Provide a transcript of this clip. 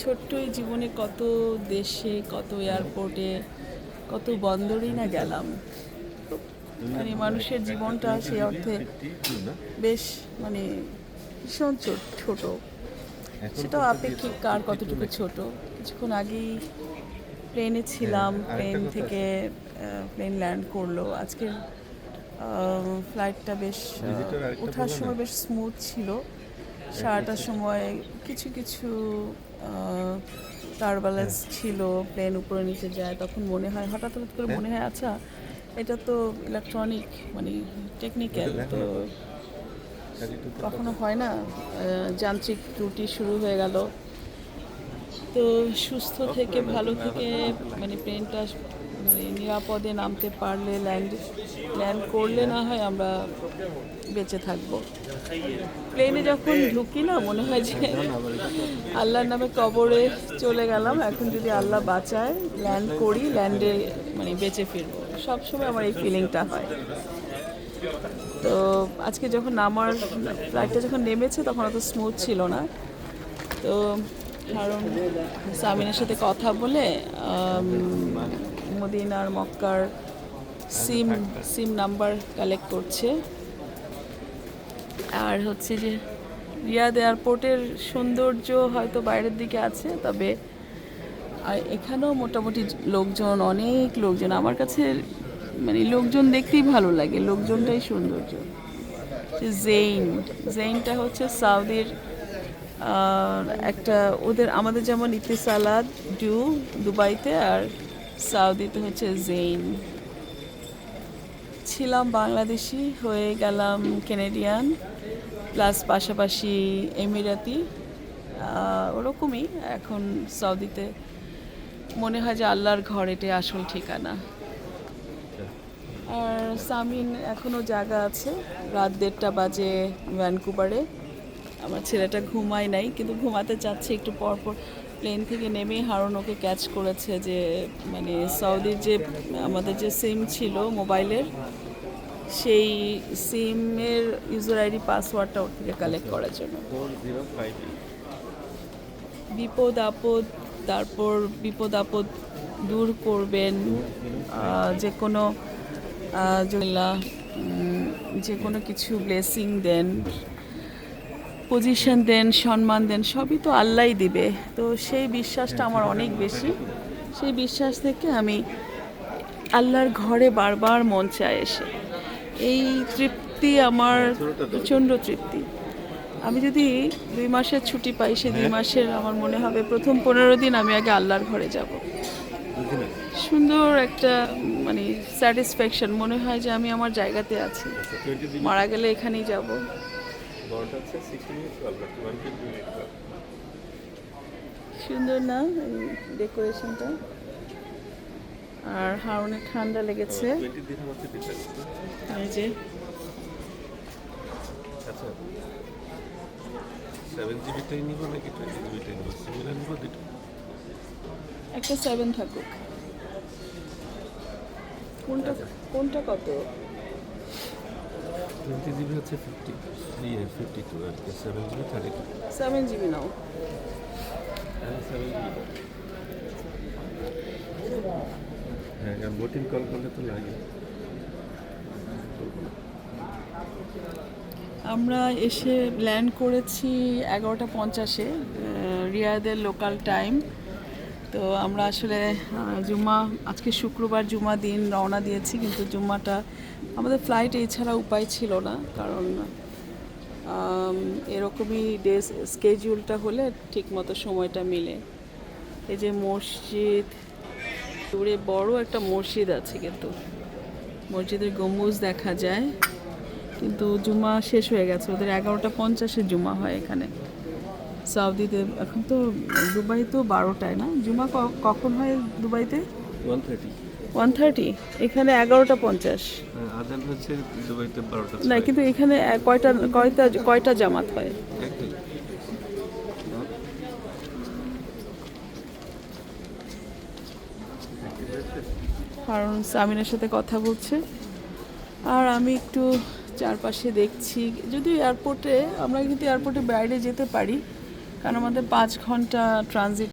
ছোট্ট এই জীবনে কত দেশে কত এয়ারপোর্টে কত বন্দরেই না গেলাম। মানে মানুষের জীবনটা সেই অর্থে বেশ মানে ভীষণ ছোট ছোট। সেটাও আপেক্ষিক কার কতটুকু ছোট। কিছুক্ষণ আগেই প্লেনে ছিলাম প্লেন থেকে প্লেন ল্যান্ড করল। আজকের ফ্লাইটটা বেশ ওঠার সময় বেশ স্মুথ ছিল। সারাটার সময় কিছু কিছু টার্বালেন্স ছিল প্লেন উপরে নিচে যায় তখন মনে হয় হঠাৎ হঠাৎ করে মনে হয় আচ্ছা এটা তো ইলেকট্রনিক মানে টেকনিক্যাল তো কখনো হয় না যান্ত্রিক ত্রুটি শুরু হয়ে গেল। তো সুস্থ থেকে ভালো থেকে মানে প্লেনটা মানে নিরাপদে নামতে পারলে ল্যান্ড ল্যান্ড করলে না হয় আমরা বেঁচে থাকব। প্লেনে যখন ঢুকি না, মনে হয় যে আল্লাহর নামে কবরে চলে গেলাম। এখন যদি আল্লাহ বাঁচায় ল্যান্ড করি ল্যান্ডে মানে বেঁচে ফিরবো। সবসময় আমার এই ফিলিংটা হয়। তো আজকে যখন নামার ফ্লাইটটা যখন নেমেছে, তখন অত স্মুথ ছিল না। তো কারণ সামিনের সাথে কথা বলে মদিনার মক্কার সিম সিম নাম্বার কালেক্ট করছে। আর হচ্ছে যে রিয়াদ এয়ারপোর্টের সৌন্দর্য হয়তো বাইরের দিকে আছে তবে আর এখানেও মোটামুটি লোকজন অনেক লোকজন। আমার কাছে মানে লোকজন দেখতেই ভালো লাগে লোকজনটাই সৌন্দর্য। জেইন জেইনটা হচ্ছে সাউদির একটা ওদের আমাদের যেমন ইতিসালাদ ডু দুবাইতে আর সাউদিতে হচ্ছে জেইন ছিলাম বাংলাদেশি, হয়ে গেলাম কেনেডিয়ান প্লাস পাশাপাশি এমিরাতি ওরকমই এখন সৌদিতে মনে হয় যে আল্লাহর ঘর এটাই আসল ঠিকানা। আর সামিন এখনও জায়গা আছে, রাত দেড়টা বাজে ভ্যানকুভারে আমার ছেলেটা ঘুমায় নাই, কিন্তু ঘুমাতে চাচ্ছে একটু পর পর প্লেন থেকে নেমেই হারুন ওকে ক্যাচ করেছে যে মানে সৌদির যে আমাদের যে সিম ছিল মোবাইলের সেই সিমের ইউজার আইডি পাসওয়ার্ডটা ওর থেকে কালেক্ট করার জন্য। বিপদ আপদ তারপর বিপদ আপদ দূর করবেন যে কোনো যে কোনো কিছু ব্লেসিং দেন। পজিশন দেন সম্মান দেন সবই তো আল্লাহই দিবে। তো সেই বিশ্বাসটা আমার অনেক বেশি। সেই বিশ্বাস থেকে আমি আল্লাহর ঘরে বারবার মন চায় এসে। এই তৃপ্তি আমার প্রচণ্ড তৃপ্তি। আমি যদি দুই মাসের ছুটি পাই সে দুই মাসের আমার মনে হবে প্রথম পনেরো দিন আমি আগে আল্লাহর ঘরে যাব। সুন্দর একটা মানে স্যাটিসফ্যাকশন মনে হয় যে আমি আমার জায়গাতে আছি। মারা গেলে এখানেই যাব। বড়টা হচ্ছে sixty minute twelve one fifty minute সুন্দর না ডেকোরেশনটা আর হারুনের ঠান্ডা লেগেছে। এই যে। আচ্ছা। সেভেন জিবিটাই নিব নাকি টোয়েন্টি জিবিটাই নিব? সিমিলার নিব দুটো? একটা সেভেন থাকুক। কোনটা কোনটা কত? টোয়েন্টি জিবি হচ্ছে ফিফটি ইয়ে ফিফটি টু আর কি seven GB thirty two seven GB নাও। হ্যাঁ বোটিং কল করলে তো লাগে। আমরা এসে ল্যান্ড করেছি এগারোটা পঞ্চাশে রিয়াদের লোকাল টাইম তো আমরা আসলে জুম্মা, আজকে শুক্রবার জুমা দিন রওনা দিয়েছি, কিন্তু জুম্মাটা আমাদের ফ্লাইট এছাড়া উপায় ছিল না, কারণ এরকমই ডে স্কেজিউলটা হলে ঠিকমতো সময়টা মিলে। এই যে মসজিদ, দূরে বড় একটা মসজিদ আছে কিন্তু, মসজিদের গম্বুজ দেখা যায়, কিন্তু জুমা শেষ হয়ে গেছে, ওদের এগারোটা পঞ্চাশে জুমা হয় এখানে। সৌদিতে এখন তো দুবাই তো বারোটায় না? জুমা ক- কখন হয় দুবাইতে? One thirty. One thirty? এখানে এগারোটা পঞ্চাশ। আজান হচ্ছে দুবাইতে বারোটা না কিন্তু এখানে কয়টা কয়টা কয়টা জামাত হয়? কারণ সামিনের সাথে কথা বলছে। আর আমি একটু চারপাশে দেখছি যদি এয়ারপোর্টে আমরা কিন্তু এয়ারপোর্টে বাইরে যেতে পারি। কারণ আমাদের পাঁচ ঘণ্টা ট্রানজিট